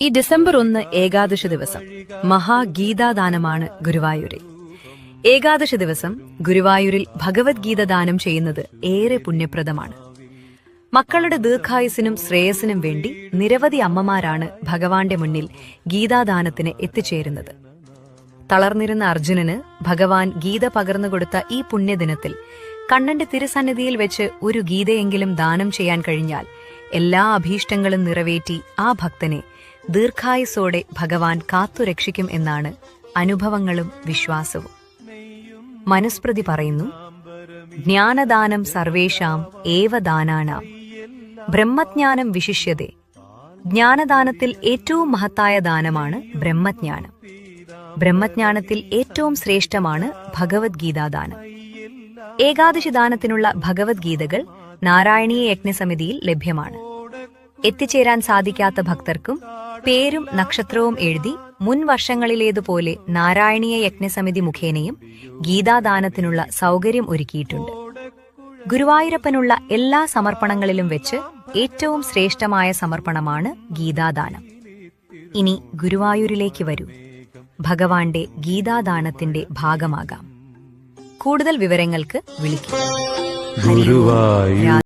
ഈ ഡിസംബർ ഒന്ന് ഏകാദശ ദിവസം. മഹാഗീതാദാനമാണ് ഗുരുവായൂരിൽ. ഏകാദശി ദിവസം ഗുരുവായൂരിൽ ഭഗവത്ഗീത ദാനം ചെയ്യുന്നത് ഏറെ പുണ്യപ്രദമാണ്. മക്കളുടെ ദീർഘായുസിനും ശ്രേയസിനും വേണ്ടി നിരവധി അമ്മമാരാണ് ഭഗവാന്റെ മുന്നിൽ ഗീതാദാനത്തിന് എത്തിച്ചേരുന്നത്. തളർന്നിരുന്ന അർജുനന് ഭഗവാൻ ഗീത പകർന്നുകൊടുത്ത ഈ പുണ്യദിനത്തിൽ കണ്ണന്റെ തിരുസന്നിധിയിൽ വെച്ച് ഒരു ഗീതയെങ്കിലും ദാനം ചെയ്യാൻ കഴിഞ്ഞാൽ എല്ലാ അഭീഷ്ടങ്ങളും നിറവേറ്റി ആ ഭക്തനെ ദീർഘായുസോടെ ഭഗവാൻ കാത്തുരക്ഷിക്കും എന്നാണ് അനുഭവങ്ങളും വിശ്വാസവും. മനുസ്മൃതി പറയുന്നു ജ്ഞാനദാനം സർവേഷാം ഏവ ദാനാനാം. ബ്രഹ്മജ്ഞാനം വിശിഷ്യതേ. ജ്ഞാനദാനത്തിൽ ഏറ്റവും മഹത്തായ ദാനമാണ് ബ്രഹ്മജ്ഞാനം. ബ്രഹ്മജ്ഞാനത്തിൽ ഏറ്റവും ശ്രേഷ്ഠമാണ് ഭഗവത്ഗീതാദാനം. ഏകാദശി ദാനത്തിനുള്ള ഭഗവത്ഗീതകൾ നാരായണീയ യജ്ഞസമിതിയിൽ ലഭ്യമാണ്. എത്തിച്ചേരാൻ സാധിക്കാത്ത ഭക്തർക്കും പേരും നക്ഷത്രവും എഴുതി മുൻ വർഷങ്ങളിലേതുപോലെ നാരായണീയ യജ്ഞസമിതി മുഖേനയും ഗീതാദാനത്തിനുള്ള സൗകര്യം ഒരുക്കിയിട്ടുണ്ട്. ഗുരുവായൂരപ്പനുള്ള എല്ലാ സമർപ്പണങ്ങളിലും വെച്ച് ഏറ്റവും ശ്രേഷ്ഠമായ സമർപ്പണമാണ് ഗീതാദാനം. ഇനി ഗുരുവായൂരിലേക്ക് വരൂ. ഭഗവാന്റെ ഗീതാദാനത്തിന്റെ ഭാഗമാകാം. കൂടുതൽ വിവരങ്ങൾക്ക് ブルワーユ。